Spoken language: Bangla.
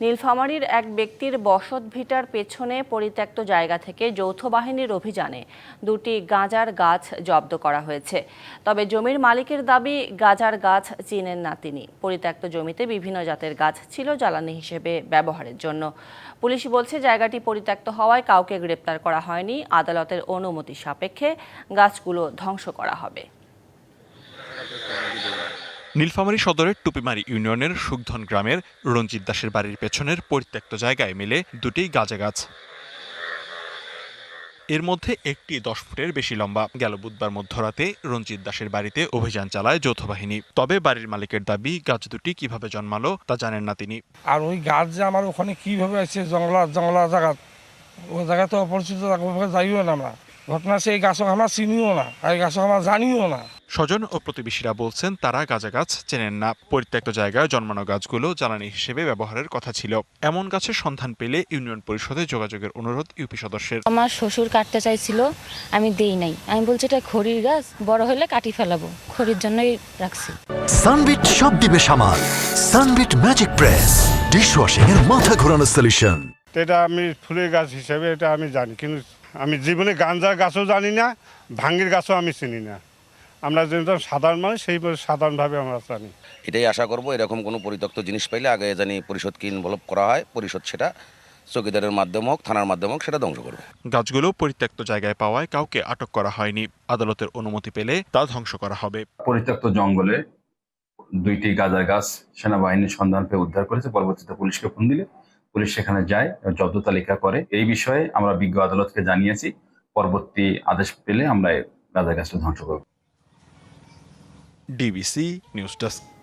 নীলফামারীর এক ব্যক্তির বসত ভিটার পেছনে পরিত্যক্ত জায়গা থেকে যৌথ বাহিনীর অভিযানে দুটি গাঁজার গাছ জব্দ করা হয়েছে। তবে জমির মালিকের দাবি, গাঁজার গাছ চিনেন না তিনি। পরিত্যক্ত জমিতে বিভিন্ন জাতের গাছ ছিল জ্বালানি হিসেবে ব্যবহারের জন্য। পুলিশ বলছে, জায়গাটি পরিত্যক্ত হওয়ায় কাউকে গ্রেপ্তার করা হয়নি। আদালতের অনুমতি সাপেক্ষে গাছগুলো ধ্বংস করা হবে। নীলফামারী সদরের টুপিমারি ইউনিয়নের সুগধন গ্রামের রঞ্জিত দাসের বাড়ির পেছনের পরিত্যক্ত জায়গায় মিলে দুটি গাঁজা গাছ। এর মধ্যে একটি দশ ফুটের বেশি লম্বা। গেল বুধবার মধ্যরাতে রঞ্জিত দাসের বাড়িতে অভিযান চালায় যৌথ বাহিনী। তবে বাড়ির মালিকের দাবি, গাছ দুটি কীভাবে জন্মালো তা জানেন না তিনি। আর ওই গাছ যে আমার ওখানে কীভাবে আছে, জঙ্গলা জঙ্গলা জায়গা, ওই জায়গা তো অপরিচিত যাইও না আমরা। ঘটনা সেই গাছক আমরা চিনিও না, আর গাছক আমরা জানিও না। স্বজন ও প্রতিবেশীরা বলছেন তারা গাঁজা গাছ চেনেন না। পরিত্যক্ত জায়গায় জন্মানো গাছগুলো জ্বালানি হিসেবে ব্যবহারের কথা ছিল। এমন গাছের সন্ধান পেলে ইউনিয়ন পরিষদে যোগাযোগের অনুরোধ ইউপি সদস্যের। আমার শ্বশুর কাটতে চাইছিল আমি দেই নাই। আমি বলছি এটা খড়ির গাছ বড় হলে কাটি ফেলাবো। খড়ির জন্যই রাখছি। সানবিট সব দিবে সামাল। সানবিট ম্যাজিক প্রেস ডিশওয়াশিং এর মাথা ঘোরানো সলিউশন এটা আমি ফুলের গাছ হিসেবে এটা আমি জানি কিন্তু আমি জীবনে গাঞ্জার গাছও জানি না ভাঙ্গির গাছও আমি চিনি না। আমরা যেহেতু সাধারণ মানুষ সেই সাধারণভাবে আমরা জানি। এটাই আশা করব এরকম কোনো পরিত্যক্ত জিনিস পাইলে আগে জানি পরিষদকে ইনভলভ করা হয় পরিষদ সেটা চৌকিদারের মাধ্যমে হোক থানার মাধ্যমে হোক সেটা ধ্বংস করবে। গাছগুলো পরিত্যক্ত জায়গায় পাওয়ায় কাউকে আটক করা হয়নি আদালতের অনুমতি পেলে তা ধ্বংস করা হবে। পরিত্যক্ত জঙ্গলে দুইটি গাঁজার গাছ সেনাবাহিনীর সন্ধান পেয়ে উদ্ধার করেছে পরবর্তীতে পুলিশকে ফোন দিলে। পুলিশ সেখানে যায় এবং জব্দ তালিকা করে। এই বিষয়ে আমরা বিজ্ঞ আদালতকে জানিয়েছি পরবর্তী আদেশ পেলে আমরা এই গাঁজার গাছটা ধ্বংস করব। DBC news desk.